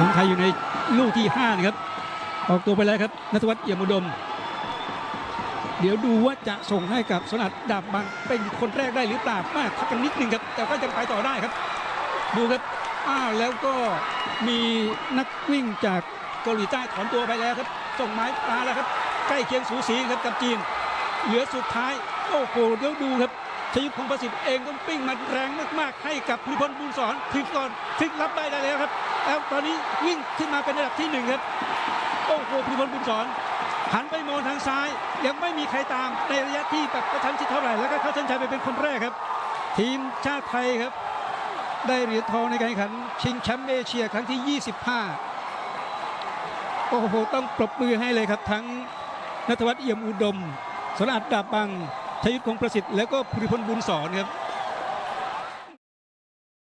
ของไทยอยู่ในลูกที่5นะครับ ออกตัวไปแล้วครับนัทวัฒน์เอี่ยมอุดม เดี๋ยวดูว่าจะส่งให้กับสนัดดาบบังเป็นคนแรกได้หรือเปล่ามาทักกันนิดนึงครับ แต่ก็ยังไปต่อได้ครับ ดูครับอ้าวแล้วก็มีนักวิ่งจากเกาหลีใต้ถอนตัวไปแล้วครับ ส่งไม้ปลาแล้วครับ ใกล้เคียงสูสีครับกับจีน เหลือสุดท้ายโอ้โหเดี๋ยวดูครับ ทธพงประสิทธิ์เองต้องปิ้งมาแรงมากๆ ให้กับพิพลบุญสอนพลิกก่อนพลิกรับได้ได้แล้วครับแล้วตอนนี้วิ่งขึ้นมาเป็นระดับที่หนึ่งครับโอ้โหพิพลบุญสอนหันไปมองทางซ้าย ยังไม่มีใครตามในระยะที่แบบกระชั้นชิดเท่าไหร่แล้วก็เข้าเส้นชัยไปเป็นคนแรกครับ ทีมชาติไทยครับ ได้เหรียญทองในการแข่งขัน ชิงแชมป์เอเชียครั้งที่ 25 โอ้โหต้องปรบมือให้เลยครับ ทั้งนัทวัฒน์เอี่ยมอุดมสนัดดาบบัง ทยุทธคงประสิทธิ์แล้วก็ภูริพลบุญสอนครับ